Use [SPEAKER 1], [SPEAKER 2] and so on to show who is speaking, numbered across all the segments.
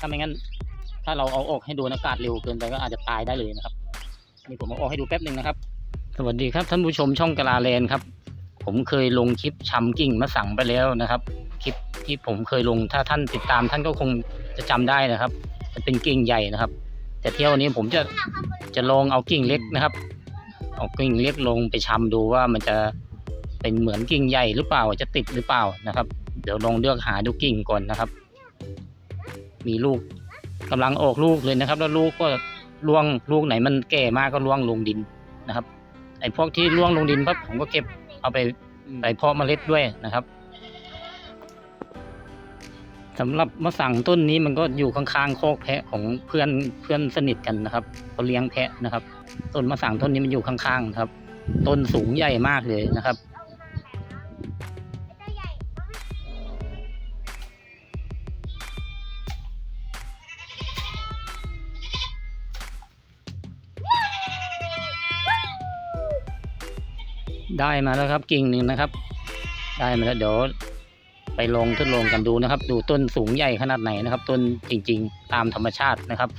[SPEAKER 1] ถ้าไม่งั้น ถ้าเราเอาออกให้โดนอากาศเร็วเกินไปก็อาจจะตายได้เลยนะครับ นี่ผมเอาออกให้ดูแป๊บหนึ่งนะครับ สวัสดีครับท่านผู้ชมช่องกลาแลนครับ ผมเคยลงคลิปชำกิ่งมะสังไปแล้วนะครับ คลิปที่ผมเคยลงถ้าท่านติดตามท่านก็คงจะจำได้นะครับ มันเป็นกิ่งใหญ่นะครับ แต่เที่ยวนี้ผมจะจะลองเอากิ่งเล็กนะครับ เอากิ่งเล็กลงไปชำดูว่ามันจะเป็นเหมือนกิ่งใหญ่หรือเปล่าจะติดหรือเปล่านะครับ เดี๋ยวลองเลือกหาดูกิ่งก่อนนะครับ มีลูกกำลังออกลูกเลยนะครับ แล้วลูกก็ร่วงลูกไหนมันแก่มากก็ร่วงลงดินนะครับไอ้พวกที่ร่วงลงดินปั๊บผมก็เก็บเอาไปไปเพาะเมล็ดด้วยนะครับสำหรับมะสังต้นนี้มันก็อยู่ข้างๆโคกแพะของเพื่อนเพื่อนสนิทกันนะครับเขาเลี้ยงแพะนะครับ ต้นมะสังต้นนี้มันอยู่ข้างๆครับ ต้นสูงใหญ่มากเลยนะครับ ได้มาแล้วครับกิ่งหนึ่งนะครับ ได้มาแล้วเดี๋ยวไปลงทดลองกันดูนะครับ ดูต้นสูงใหญ่ขนาดไหนนะครับ ต้นจริง ๆ ตามธรรมชาตินะครับ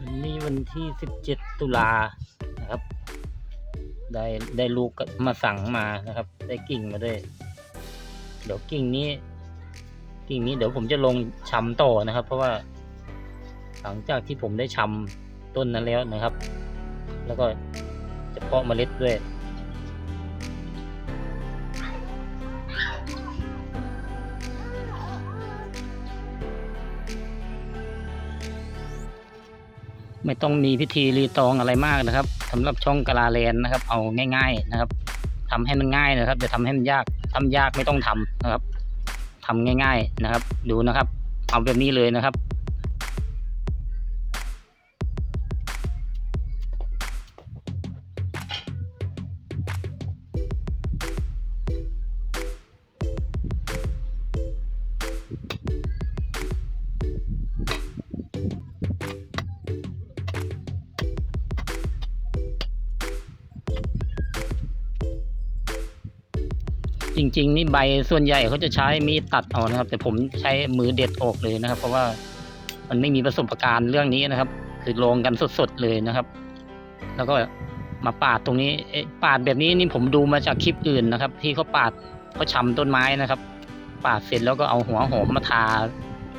[SPEAKER 1] วันนี้วันที่ 17 ตุลานะครับ ได้ได้ลูกมาสั่งมานะครับ ได้กิ่งมาด้วย เดี๋ยวกิ่งนี้ กิ่งนี้เดี๋ยวผมจะลงชำต่อนะครับ เพราะว่าหลังจากที่ผมได้ชำต้นนั้นแล้วนะครับ แล้วก็ จะเพาะเมล็ดด้วย ไม่ต้องมีพิธีรีตองอะไรมากนะครับสำหรับช่องกะลาแลนนะครับ เอาง่าย ๆนะครับทำให้มันง่ายนะครับอย่าทำให้มันยากทำยากไม่ต้องทำนะครับทำง่าย ๆนะครับ ดูนะครับ เอาแบบนี้เลยนะครับ จริง ๆ นี่ใบส่วนใหญ่เขาจะใช้มีดตัดเอานะครับ แต่ผมใช้มือเด็ดออกเลยนะครับ เพราะว่ามันไม่มีประสบการณ์เรื่องนี้นะครับ คือลงกันสดๆเลยนะครับ แล้วก็มาปาดตรงนี้ปาดแบบนี้นี่ผมดูมาจากคลิปอื่นนะครับ ที่เขาปาดเขาชำต้นไม้นะครับ ปาดเสร็จแล้วก็เอาหัวหอมมาทา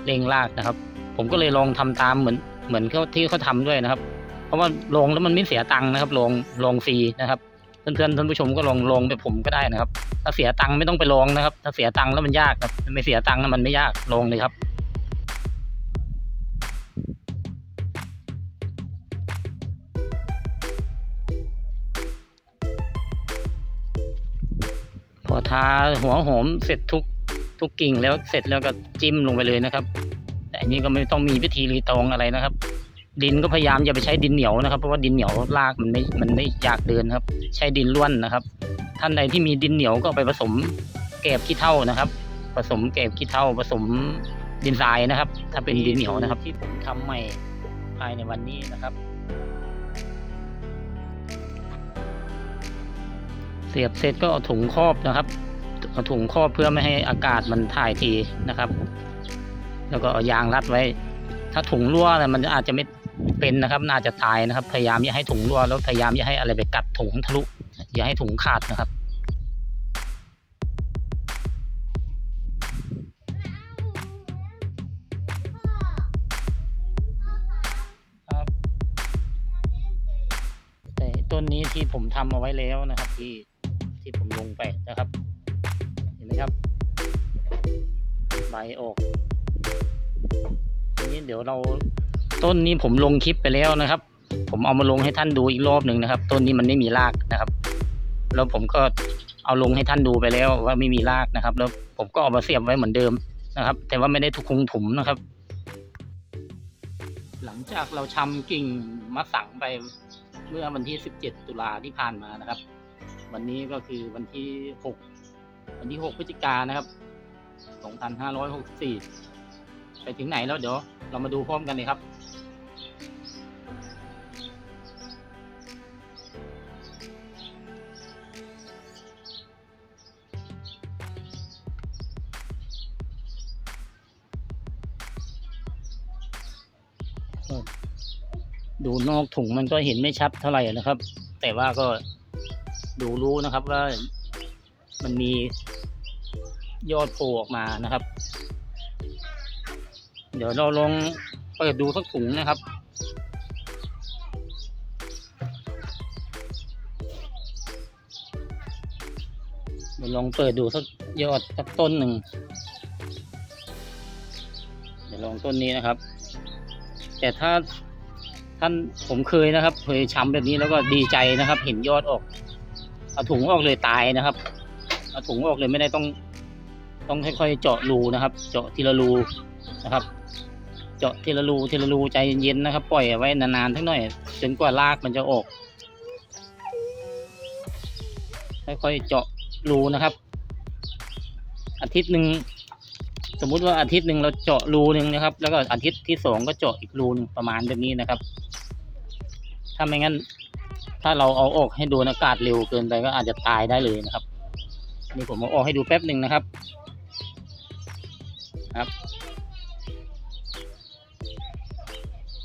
[SPEAKER 1] เร่งรากนะครับ ผมก็เลยลองทำตามเหมือนเหมือนเขาที่เขาทำด้วยนะครับ เพราะว่าลงแล้วมันไม่เสียตังค์นะครับลงลงฟรีนะครับเพื่อนๆท่านผู้ชมก็ลองลงแบบผมก็ได้นะครับ ถ้าเสียตังค์ไม่ต้องไปลองนะครับ ถ้าเสียตังค์แล้วมันยากครับไม่เสียตังค์แล้วมันไม่ยากลงเลยครับพอทาหัวหอมเสร็จทุกทุกกิ่งแล้วเสร็จแล้วก็จิ้มลงไปเลยนะครับ แต่อันนี้ก็ไม่ต้องมีพิธีรีตองอะไรนะครับ ดินก็พยายามอย่าไปใช้ดินเหนียวนะครับ เพราะว่าดินเหนียวรากมันไม่มันไม่อยากเดินครับ ใช้ดินล้วนนะครับ ท่านใดที่มีดินเหนียวก็เอาไปผสมแกบขี้เถ้านะครับ ผสมแกบขี้เถ้าผสมดินทรายนะครับ ถ้าเป็นดินเหนียวนะครับ ที่ผมทำใหม่ภายในวันนี้นะครับ เสียบเสร็จก็เอาถุงครอบนะครับเอาถุงครอบเพื่อไม่ให้อากาศมันถ่ายทีนะครับ แล้วก็เอายางรัดไว้ ถ้าถุงรั่วเนี่ยมันอาจจะไม่เป็นนะครับ น่าจะตายนะครับ พยายามอย่าให้ถุงรั่วแล้วพยายามอย่าให้อะไรไปกัดถุงทะลุ อย่าให้ถุงขาดนะครับครับ แต่ต้นนี้ที่ผมทำเอาไว้แล้วนะครับ ที่ที่ผมลงไปนะครับ เห็นไหมครับใบออกทีนี้เดี๋ยวเราต้นนี้ผมลงคลิปไปแล้วนะครับ ผมเอามาลงให้ท่านดูอีกรอบหนึ่งนะครับ ต้นนี้มันไม่มีรากนะครับ แล้วผมก็เอาลงให้ท่านดูไปแล้วว่าไม่มีรากนะครับ แล้วผมก็เอามาเสียบไว้เหมือนเดิมนะครับ แต่ว่าไม่ได้ทุกคุงถุมนะครับ หลังจากเราชำกิ่งมะสังไปเมื่อวันที่ 17 ตุลาที่ผ่านมานะครับ วันนี้ก็คือวันที่ 6 วันที่ 6 พฤศจิกานนะครับ 2564 ไปถึงไหนแล้วเดี๋ยวเรามาดูพร้อมกันเลยครับ ดูนอกถุงมันก็เห็นไม่ชัดเท่าไหร่นะครับ แต่ว่าก็ดูรู้นะครับว่ามันมียอดโผล่ออกมานะครับ เดี๋ยวเราลองเปิดดูสักถุงนะครับ เดี๋ยวลองเปิดดูสักยอดสักต้นหนึ่ง เดี๋ยวลองต้นนี้นะครับ แต่ถ้า ท่านผมเคยนะครับเคยช้ำแบบนี้แล้วก็ดีใจนะครับ เห็นยอดออกเอาถุงออกเลยตายนะครับเอาถุงออกเลยไม่ได้ต้อง ต้องค่อยๆเจาะรูนะครับ เจาะทีละรูนะครับ เจาะทีละรูทีละรูใจเย็นๆนะครับ ปล่อยไว้นานๆทั้งหน่อยจนกว่ารากมันจะออก ค่อยๆเจาะรูนะครับ อาทิตย์หนึ่งสมมุติว่าอาทิตย์หนึ่งเราเจาะรูหนึ่งนะครับ แล้วก็อาทิตย์ที่สองก็เจาะอีกรูหนึงประมาณแบบนี้นะครับ ถ้าไม่งั้น ถ้าเราเอาออกให้โดนอากาศเร็วเกินไปก็อาจจะตายได้เลยนะครับ นี่ผมเอาออกให้ดูแป๊บหนึ่งนะครับ ครับ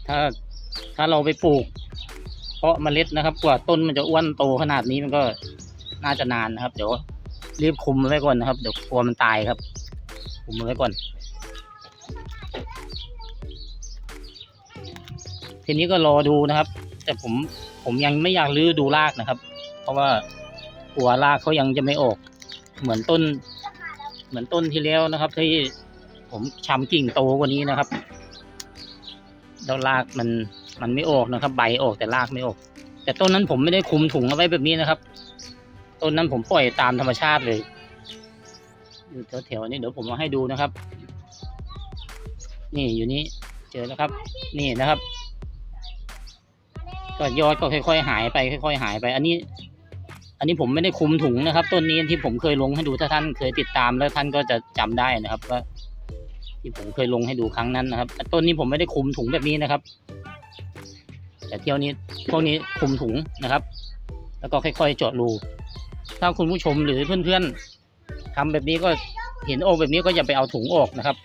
[SPEAKER 1] ถ้าถ้าเราไปปลูก เพาะเมล็ดนะครับ กว่าต้นมันจะอ้วนโตขนาดนี้มันก็น่าจะนานนะครับ เดี๋ยวรีบคุมไว้ก่อนนะครับเดี๋ยวกลัวมันตายครับ คุมไว้ก่อน ทีนี้ก็รอดูนะครับ แต่ผมผมยังไม่อยากลื้อดูรากนะครับ เพราะว่าหัวรากเขายังจะไม่ออก เหมือนต้น เหมือนต้นที่แล้วนะครับ ที่ผมชำกิ่งโตกว่านี้นะครับแล้วรากมันมันไม่ออกนะครับ ใบออกแต่รากไม่ออก แต่ต้นนั้นผมไม่ได้คุมถุงเอาไว้แบบนี้นะครับต้นนั้นผมปล่อยตามธรรมชาติเลยอยู่แถวๆนี้เดี๋ยวผมมาให้ดูนะครับ นี่อยู่นี่เจอแล้วครับ นี่นะครับ ก็ยอดก็ค่อยๆหายไปค่อยๆหายไป อันนี้ อันนี้ผมไม่ได้คุมถุงนะครับ ต้นนี้ที่ผมเคยลงให้ดูถ้าท่านเคยติดตามแล้วท่านก็จะจำได้นะครับว่าที่ผมเคยลงให้ดูครั้งนั้นนะครับต้นนี้ผมไม่ได้คุมถุงแบบนี้นะครับ แต่เที่ยวนี้พวกนี้คุมถุงนะครับ แล้วก็ค่อยๆเจาะรูถ้าคุณผู้ชมหรือเพื่อนๆทำแบบนี้ก็เห็นโอกแบบนี้ก็อย่าไปเอาถุงออกนะครับ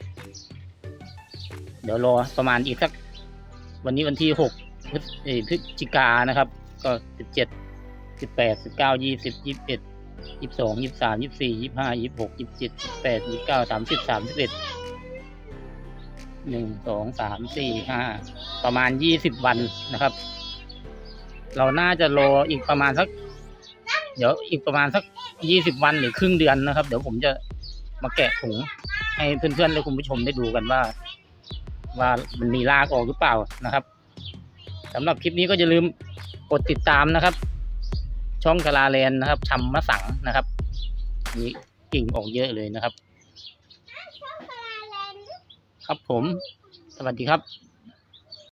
[SPEAKER 1] เดี๋ยวรอประมาณอีกสักวันนี้วันที่หก เอพฤศจิกานะครับ ก็สิบเจ็ดสิบแปดสิบเก้ายี่สิบยี่สิบเอ็ดยี่สิบสองยี่สิบสามยี่สิบสี่ยี่สิบห้ายี่สิบหกยี่สิบเจ็ดยี่สิบแปดยี่สิบเก้าสามสิบสามสิบเอ็ดหนึ่งสองสามสี่ห้าประมาณยี่สิบวันนะครับ เราน่าจะรออีกประมาณสัก เดี๋ยวอีกประมาณสักยี่สิบวันหรือครึ่งเดือนนะครับ เดี๋ยวผมจะมาแกะถุงให้เพื่อนๆและคุณผู้ชมได้ดูกันว่า ว่ามันมีรากออกหรือเปล่านะครับ สำหรับคลิปนี้ก็อย่าลืมกดติดตามนะครับ ช่องกาลาแลนนะครับชำมะสังนะครับมีกิ่งออกเยอะเลยนะครับ ครับผม สวัสดีครับ